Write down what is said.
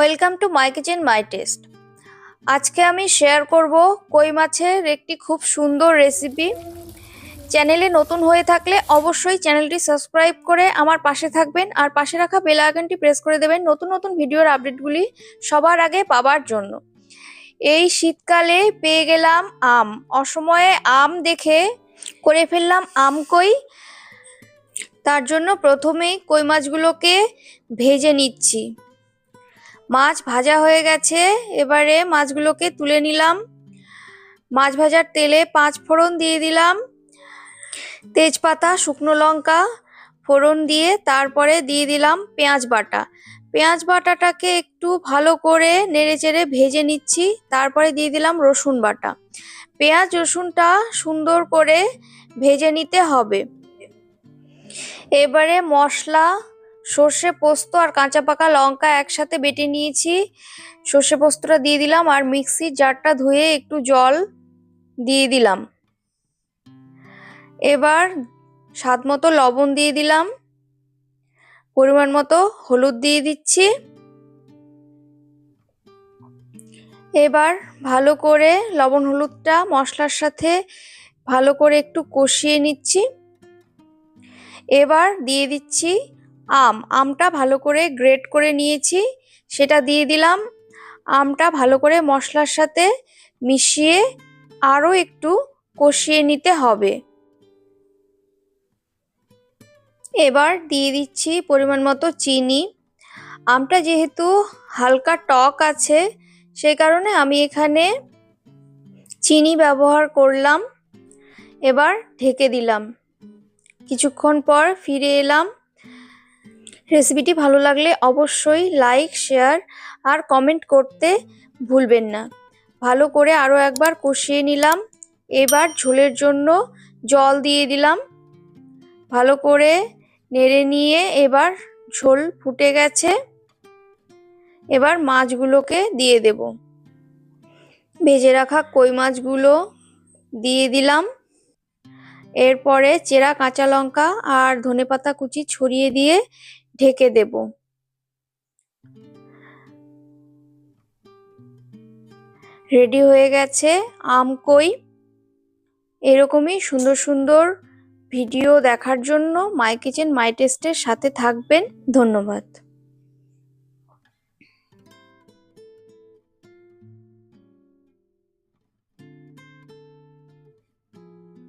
Welcome to my kitchen my taste আজকে আমি share করব কই মাছের একটি খুব সুন্দর রেসিপি চ্যানেলে নতুন হয়ে থাকলে অবশ্যই চ্যানেলটি সাবস্ক্রাইব করে আমার পাশে থাকবেন আর পাশে রাখা বেল আইকনটি প্রেস করে দেবেন নতুন নতুন ভিডিওর আপডেটগুলি সবার আগে পাবার জন্য। এই শীতকালে পেয়ে গেলাম আম। অসময়ে আম দেখে করে ফেললাম আম কই। তার জন্য প্রথমেই কই মাছগুলোকে ভেজে নিচ্ছি। মাছ ভাজা হয়ে গেছে। এবারে মাছগুলোকে তুলে নিলাম। মাছ ভাজার তেলে পাঁচ ফোড়ন দিয়ে দিলাম। তেজপাতা, শুকনো লঙ্কা ফোড়ন দিয়ে তারপরে দিয়ে দিলাম পেঁয়াজ বাটা। পেঁয়াজ বাটাটাকে একটু ভালো করে নেড়েচেড়ে ভেজে নিচ্ছি। তারপরে দিয়ে দিলাম রসুন বাটা। পেঁয়াজ, রসুনটা সুন্দর করে ভেজে নিতে হবে। এবারে মশলা সর্ষে পোস্ত আর কাঁচা পাকা লঙ্কা একসাথে বেটে নিয়েছি। সর্ষে পোস্তটা দিয়ে দিলাম আর মিক্সির জারটা ধুয়ে একটু জল দিয়ে দিলাম। এবার স্বাদ মতো লবণ দিয়ে দিলাম। পরিমাণ মতো হলুদ দিয়ে দিচ্ছি। এবার ভালো করে লবণ হলুদটা মশলার সাথে ভালো করে একটু কষিয়ে নিচ্ছি। এবার দিয়ে দিচ্ছি আম, আমটা ভালো করে গ্রেট করে নিয়েছি, সেটা দিয়ে দিলাম। আমটা ভালো করে মশলার সাথে মিশিয়ে আরও একটু কষিয়ে নিতে হবে। এবার দিয়ে দিচ্ছি পরিমাণ মতো চিনি। আমটা যেহেতু হালকা টক আছে সেই কারণে আমি এখানে চিনি ব্যবহার করলাম। এবার ঢেকে দিলাম। কিছুক্ষণ পর ফিরে এলাম। রেসিপিটি ভালো লাগলে অবশ্যই লাইক, শেয়ার আর কমেন্ট করতে ভুলবেন না। ভালো করে আরও একবার কষিয়ে নিলাম। এবার ঝোলের জন্য জল দিয়ে দিলাম। ভালো করে নেড়ে নিয়ে এবার ঝোল ফুটে গেছে। এবার মাছগুলোকে দিয়ে দেব। ভেজে রাখা কই মাছগুলো দিয়ে দিলাম। এরপরে চেরা কাঁচা লঙ্কা আর ধনেপাতা কুচি ছড়িয়ে দিয়ে ঢেকে দেব। রেডি হয়ে গেছে আম কই। এরকমই সুন্দর সুন্দর ভিডিও দেখার জন্য মাই কিচেন মাই টেস্টের সাথে থাকবেন। ধন্যবাদ।